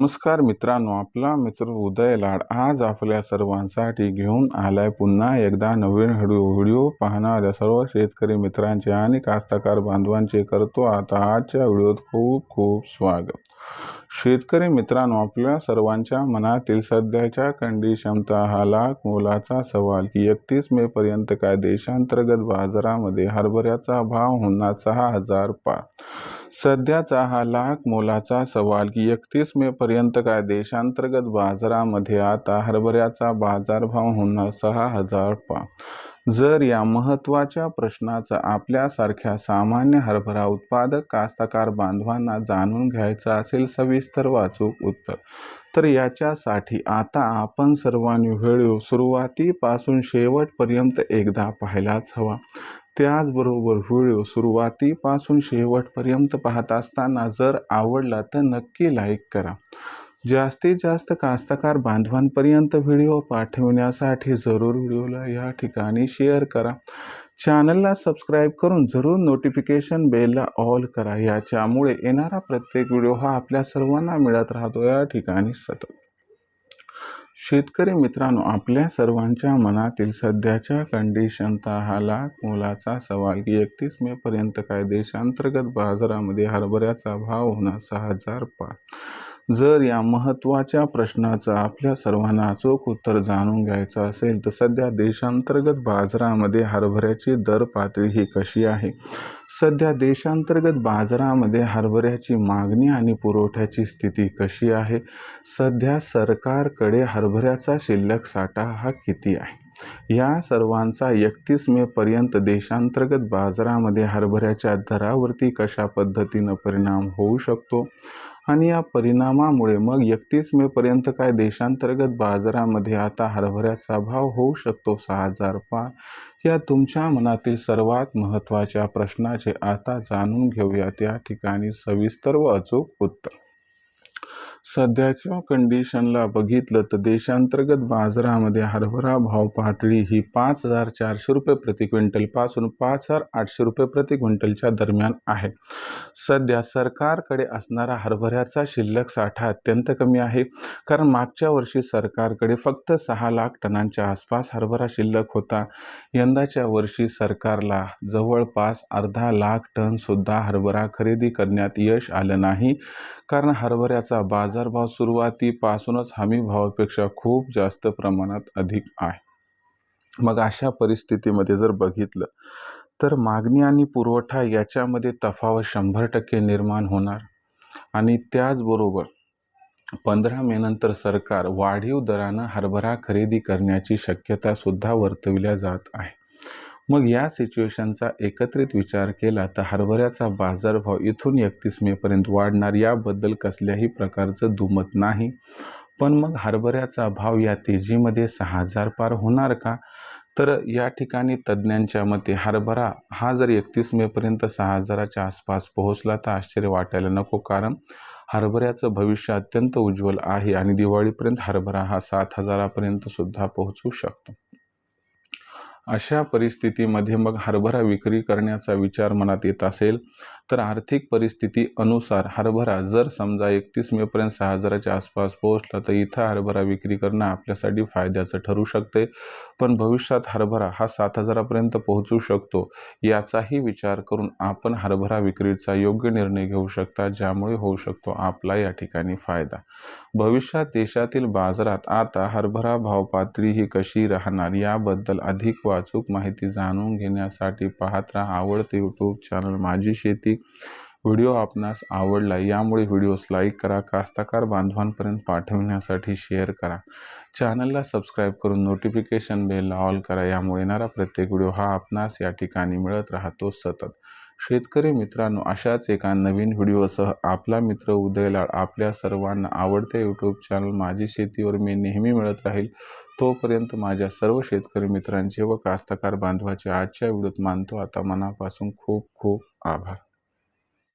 नमस्कार मित्रांनो आपला मित्र उदय लाड आज आपल्या सर्वांसाठी घेऊन आलाय पुन्हा एकदा नवीन व्हिडिओ. व्हिडिओ पाहणाऱ्या सर्व शेतकरी मित्रांचे आणि कास्तकार बांधवांचे करतो आता आजच्या व्हिडिओत खूप खूप स्वागत. शेतकरी मित्रांनो आपल्या सर्वांच्या मनातील सध्याच्या कंडिशनचा हा लाख मोलाचा सवाल की एकतीस मे पर्यंत काय देशांतर्गत बाजारामध्ये हरभऱ्याचा भाव होणार सहा हजार पार? सध्याचा हा लाख मोलाचा सवाल की एकतीस मे पर्यंत काय देशांतर्गत बाजारामध्ये आता हरभऱ्याचा बाजारभाव होणार सहा हजार पा जर या महत्त्वाच्या प्रश्नाचा आपल्यासारख्या सामान्य हरभरा उत्पादक कास्तकार बांधवांना जाणून घ्यायचं असेल सविस्तर वाचूक उत्तर. तर याच्यासाठी आता आपण सर्वांनी व्हिडिओ सुरुवातीपासून शेवटपर्यंत एकदा पाहायलाच हवा. त्याचबरोबर व्हिडिओ सुरुवातीपासून शेवटपर्यंत पाहत असताना जर आवडला तर नक्की लाईक करा. जास्तीत जास्त कास्तकार बांधवांपर्यंत व्हिडिओ पाठवण्यासाठी जरूर व्हिडिओला या ठिकाणी शेअर करा. चॅनलला सबस्क्राईब करून जरूर नोटिफिकेशन बेलला ऑल करा. याच्यामुळे येणारा प्रत्येक व्हिडिओ हा आपल्या सर्वांना मिळत राहतो. या ठिकाणी सतत. शेतकरी मित्रांनो आपल्या सर्वांच्या मनातील सध्याच्या कंडिशनचा हा लाख मोलाचा सवाल की एकतीस मे पर्यंत काय देशांतर्गत बाजारामध्ये हरभऱ्याचा भाव होणार सहा हजार पाच. जर या महत्त्वाच्या प्रश्नाचं आपल्या सर्वांना अचूक उत्तर जाणून घ्यायचं असेल तर सध्या देशांतर्गत बाजारामध्ये हरभऱ्याची दर पातळी ही कशी आहे? सध्या देशांतर्गत बाजारामध्ये हरभऱ्याची मागणी आणि पुरवठ्याची स्थिती कशी आहे? सध्या सरकारकडे हरभऱ्याचा शिल्लक साठा हा किती आहे? या सर्वांचा एकतीस मेपर्यंत देशांतर्गत बाजारामध्ये हरभऱ्याच्या दरावरती कशा पद्धतीनं परिणाम होऊ शकतो? आणि या परिणामामुळे मग एकतीस मेपर्यंत काय देशांतर्गत बाजारामध्ये आता हरभऱ्याचा भाव होऊ शकतो? सहा हजार पाच. या तुमच्या मनातील सर्वात महत्त्वाच्या प्रश्नाचे आता जाणून घेऊया या ठिकाणी सविस्तर व अचूक उत्तर. सध्याच्या कंडिशनला बघितलं तर देशांतर्गत बाजारामध्ये हरभरा भाव पातळी ही पाच हजार चारशे रुपये प्रति क्विंटलपासून पाच हजार आठशे रुपये प्रति क्विंटलच्या दरम्यान आहे. सध्या सरकारकडे असणारा हरभऱ्याचा शिल्लक साठा अत्यंत कमी आहे. कारण मागच्या वर्षी सरकारकडे फक्त सहा लाख टनांच्या आसपास हरभरा शिल्लक होता. यंदाच्या वर्षी सरकारला जवळपास अर्धा लाख टनसुद्धा हरभरा खरेदी करण्यात यश आलं नाही. कारण हरभऱ्याचा बाजारभाव सुरुवातीपासूनच हमी भावापेक्षा खूप जास्त प्रमाणात अधिक आहे. मग अशा परिस्थितीमध्ये जर बघितलं तर मागणी आणि पुरवठा याच्यामध्ये तफावत शंभर टक्के निर्माण होणार. आणि त्याचबरोबर पंधरा मे नंतर सरकार वाढीव दरानं हरभरा खरेदी करण्याची शक्यतासुद्धा वर्तविल्या जात आहे. मग या सिच्युएशनचा एकत्रित विचार केला तर हरभऱ्याचा बाजारभाव इथून एकतीस मेपर्यंत वाढणार याबद्दल कसल्याही प्रकारचं दुमत नाही. पण मग हरभऱ्याचा भाव या तेजीमध्ये सहा हजार पार होणार का? तर या ठिकाणी तज्ज्ञांच्या मते हरभरा हा जर एकतीस मेपर्यंत सहा हजाराच्या आसपास पोहोचला तर आश्चर्य वाटायला नको कारण हरभऱ्याचं भविष्य अत्यंत उज्ज्वल आहे आणि दिवाळीपर्यंत हरभरा हा सात हजारापर्यंत सुद्धा पोहोचू शकतो. अशा परिस्थितीमध्ये मग हरभरा विक्री करण्याचा विचार मनात येत असेल? तर आर्थिक परिस्थिती अनुसार हरभरा जर समजा एकतीस मेपर्यंत सहा हजाराच्या आसपास पोहोचला तर इथं हरभरा विक्री करणं आपल्यासाठी फायद्याचं ठरू शकते. पण भविष्यात हरभरा हा सात हजारापर्यंत पोहोचू शकतो याचाही विचार करून आपण हरभरा विक्रीचा योग्य निर्णय घेऊ शकता ज्यामुळे होऊ शकतो आपला या ठिकाणी फायदा. भविष्यात देशातील बाजारात आता हरभरा भाव पातळी ही कशी राहणार याबद्दल अधिक वाचूक माहिती जाणून घेण्यासाठी पाहत राहा आवडते यूट्यूब चॅनल माझी शेती व्हिडिओ आपणास आवडला यामुळे व्हिडिओस लाईक करा कास्ताकार बांधवांपर्यंत पाठवण्यासाठी शेअर करा. चॅनलला सबस्क्राईब करून नोटिफिकेशन बेलला ऑल करा यामुळे येणारा प्रत्येक व्हिडिओ हा आपणास या ठिकाणी मिळत राहतो सतत. शेतकरी मित्रांनो अशाच एका नवीन व्हिडिओसह आपला मित्र उदयलाड आपल्या सर्वांना आवडते यूट्यूब चॅनल माझी शेतीवर मी नेहमी मिळत राहील तोपर्यंत माझ्या सर्व शेतकरी मित्रांचे व कास्तकार बांधवाचे आजच्या व्हिडिओत मानतो. आता मनापासून खूप खूप आभार.